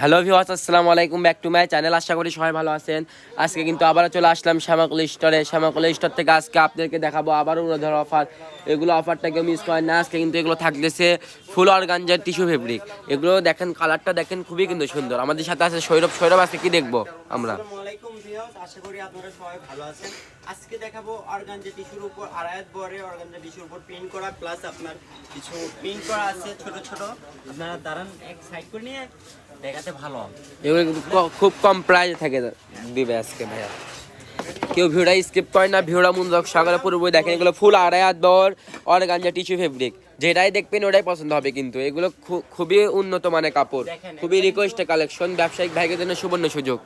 Hello viewers আসসালামু আলাইকুম back to my channel আশা করি সবাই ভালো আছেন। আজকে কিন্তু আবারও চলে আসলাম শ্যামাকুল স্টোরে শ্যামাকুল স্টোর থেকে আজকে আপনাদেরকে দেখাবো আবারও ধর অফার এগুলো অফারটা কেউ মিস করেন না, আজকে কিন্তু এগুলো থাকতেছে ফুল অর্গানজার টিস্যু ফেব্রিক এগুলো দেখেন কালারটা দেখেন খুবই কিন্তু সুন্দর। আমাদের সাথে আছে সৌরভ। সৌরভ আছে কি দেখব আমরা? আশা করি আপনারা সবাই ভালো আছেন। আজকে দেখাবো অর্গানজা টিস্যুর উপর আড়ায়াত বরে অর্গানজা টিস্যুর উপর প্রিন্ট করা প্লাস আপনার কিছু প্রিন্ট করা আছে ছোট ছোট। আপনারা দাঁড়ান এক সাইড করে নিয়ে দেখাতে ভালো এগুলো খুব কম প্রাইসে থাকে দিবে আজকে ভাইয়া। কেউ ভিউটা স্কিপ করে না ভিউটা মনোযোগ সকালে পুরোপুরি দেখেন। এগুলো ফুল আড়াই হাত বর অর্গানজা টিস্যু ফেব্রিক যেটাই দেখবেন ওটাই পছন্দ হবে কিন্তু। এগুলো খুবই উন্নত মানের কাপড়। খুবই রিকোয়েস্টের কালেকশন ব্যবসায়িক ভাইদের জন্য সুবর্ণ সুযোগ।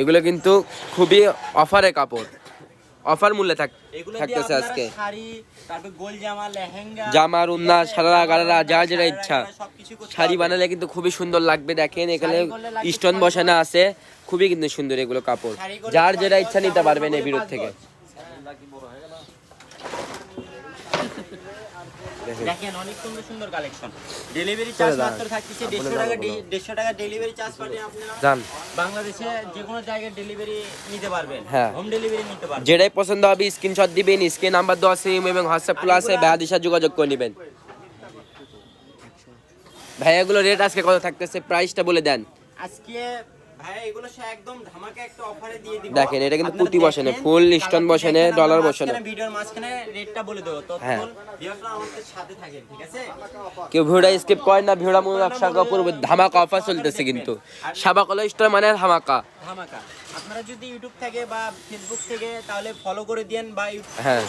এগুলো কিন্তু খুবই অফারে কাপড়। অফার মূল্যে থাক থাকতেছে আজকে। জামার উন্না সারা গালারা যা যেটা ইচ্ছা। শাড়ি বানালে কিন্তু খুবই সুন্দর লাগবে দেখেন। এখানে স্টোন বসানো আছে খুবই কিন্তু সুন্দর এগুলো কাপড়। যার যেটা ইচ্ছা নিতে পারবেন এই করলে বিরোধ থেকে। দেখেন। অনেক সুন্দর সুন্দর কালেকশন ডেলিভারি চার্জ মাত্র থাকতেছে দেড়শো টাকা দেড়শো টাকা ডেলিভারি চার্জ পাঠিয়ে আপনারা বাংলাদেশে যে কোনো জায়গায় ডেলিভারি নিতে পারবেন। হ্যাঁ। হোম ডেলিভারি নিতে পারবেন। যেটাই পছন্দ হবে স্ক্রিনশট দিবেন স্ক্রিন নাম্বার দেওয়া ইমো এবং হোয়াটসঅ্যাপ খোলা আছে ভাইয়াদের সাথে যোগাযোগ করে নেবেন। ভাইয়াগুলো রেট আজকে কত থাকতেছে? প্রাইসটা বলে দেন। আজকে দেখেন, এটা কিন্তু বসানো, full stone কালারটি বসানো, আমরা বসানো। কেউ ভিউটা স্কিপ করেন না রাখা কাপড় ধামাকা অফার চলতেছে কিন্তু। সাবাকলা স্টোর মানে ধামাকা। ধামাকা। আপনারা যদি ইউটিউব থেকে বা ফেসবুক থেকে তাহলে ফলো করে দেন বা হ্যাঁ।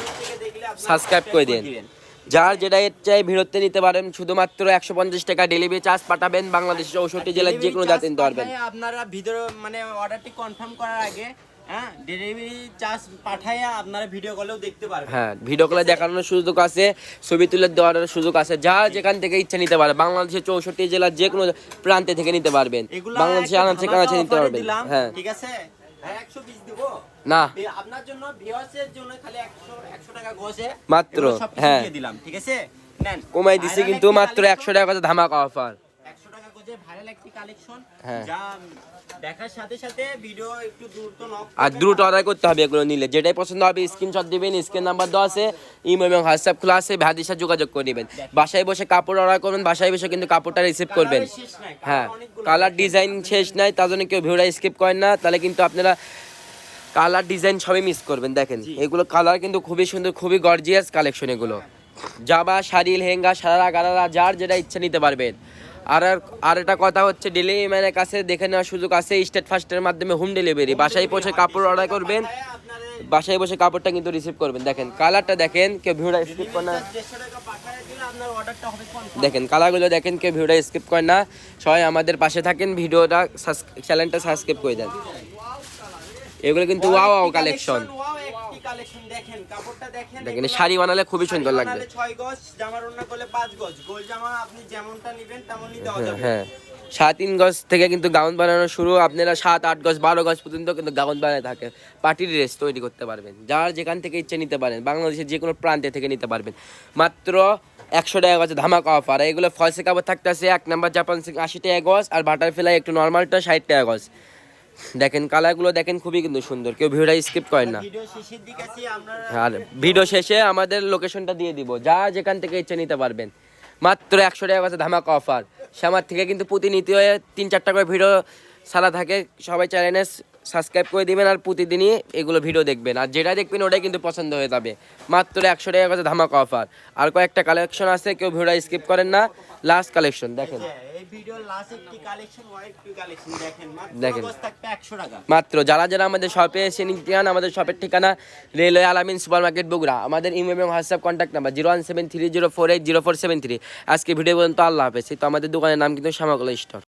সাবস্ক্রাইব করে দিন দিবেন। যার যেটা এর চাই ভিড়তে নিতে পারেন শুধুমাত্র একশো পঞ্চাশ টাকা ডেলিভারি চার্জ পাঠাবেন বাংলাদেশের চৌষট্টি জেলার যে কোনো জাতি নিতে পারবেন আপনারা ভিডিও মানে অর্ডারটি কনফার্ম করার আগে হ্যাঁ ডেলিভারি চার্জ পাঠাইয়া আপনারা ভিডিও কলেও দেখতে পারবেন। হ্যাঁ ভিডিও কলে দেখানোর সুযোগ আছে ছবি তুলে দেওয়ার সুযোগ আছে যা যেখান থেকে ইচ্ছা নিতে পারে বাংলাদেশের চৌষট্টি জেলার যে কোনো প্রান্তে থেকে নিতে পারবেন। এগুলো বাংলাদেশে একটা আনাচে কানাচে নিতে পারবেন। হ্যাঁ। ঠিক আছে? 100 পিস দিব? না। আপনার জন্য ভিউয়ার্সের জন্য খালি 100 100 টাকা গজে মাত্র, হ্যাঁ। দিলাম ঠিক আছে? কমাই দিছে কিন্তু মাত্র একশো টাকা ধামাকা অফার 100 টাকা গজে ভাইরাল একটি কালেকশন হ্যাঁ। আর দ্রুত অর্ডার করতে হবে এগুলো নিলে। যেটাই পছন্দ হবে স্ক্রিনশট দিবেন স্ক্রিন নাম্বার দেওয়া আছে ইমো এবং হোয়াটসঅ্যাপ খোলা আছে সাথে যোগাযোগ করে নেবেন। বাসায় বসে কাপড় অর্ডার করবেন বাসায় বসে কিন্তু কাপড়টা রিসিভ করবেন। হ্যাঁ। কালার ডিজাইন শেষ নাই তার জন্য কেউ ভিডিওটা স্কিপ করেন না। তাহলে কিন্তু আপনারা কালার ডিজাইন সবই মিস করবেন দেখেন। এগুলো কালার কিন্তু খুবই সুন্দর খুবই গর্জিয়াস কালেকশন এগুলো। জাবা শাড়ি লেহেঙ্গা সারারা গারারা যার যেটা ইচ্ছা নিতে পারবেন। আর আর- একটা কথা হচ্ছে ডেলিভারি ম্যানের কাছে দেখে নেওয়ার সুযোগ আছে স্টেট ফার্স্টের মাধ্যমে হোম ডেলিভারি বাসায় পৌঁছে কাপড় অর্ডার করবেন বাসায় বসে কাপড়টা কিন্তু রিসিভ করবেন। দেখেন কালারটা দেখেন কেউ ভিডিওটা স্কিপ করে না। 150 টাকা পাঠায় দিলে আপনার অর্ডারটা হবে কনফার্ম দেখেন কালারগুলো দেখেন কেউ ভিডিওটা স্কিপ করে না। সবাই আমাদের পাশে থাকেন ভিডিওটা চ্যানেলটা সাবস্ক্রাইব করে দেন। এগুলো কিন্তু ওয়াও ওয়াও কালেকশন দেখেন শাড়ি বানালে খুবই সুন্দর লাগবে। যাবে। হ্যাঁ। সাত তিন গজ থেকে কিন্তু গাউন বানানো শুরু আপনারা সাত আট গজ বারো গজ পর্যন্ত কিন্তু গাউন বানায় থাকে। পার্টি ড্রেস তৈরি করতে পারবেন যার যেখান থেকে ইচ্ছে নিতে পারেন বাংলাদেশের যে কোনো প্রান্তে থেকে নিতে পারবেন। মাত্র একশো টাকা গজ ধামাকা অফার এগুলো ফলসে কাপড় থাকতেছে এক নাম্বার জাপান আশি টাকা গজ আর বাটারফ্লাই একটু নর্মালটা ষাট টাকা গজ। দেখেন, কালারগুলো দেখেন খুবই কিন্তু সুন্দর। কেউ ভিডিওটা স্কিপ করেন না। আছি আর ভিডিও শেষে আমাদের লোকেশনটা দিয়ে দিব। যা যেখান থেকে ইচ্ছে নিতে পারবেন। মাত্র একশো টাকা কাছে ধামাকা অফার সে আমার থেকে কিন্তু প্রতিনিয়ত তিন চারটা করে ভিডিও সারা থাকে। সবাই চ্যানেলে সাবস্ক্রাইব করে দিবেন আর প্রতিদিনই এগুলো ভিডিও দেখবেন। আর যেটা দেখবেন ওটাই কিন্তু পছন্দ হয়ে যাবে। মাত্র একশো টাকা কাছে ধামাকা অফার আর কয়েকটা কালেকশন আছে কেউ ভিডিও স্কিপ করেন না। লাস্ট কালেকশন দেখেন। দেখেন মাত্র দেখেন। গজ থাকবে 100 টাকা। মাত্র যারা যারা আমাদের শপে এসে নিতে চান আমাদের শপের ঠিকানা রেলওয়ে আলামিন সুপার মার্কেট বগুড়া। আমাদের ইমেল এবং WhatsApp contact number zero one seven three zero four eight zero four seven three আজকে ভিডিও পর্যন্ত আল্লাহ হাফেজ। তো আমাদের দোকানের নাম কিন্তু শ্যামাকলা স্টোর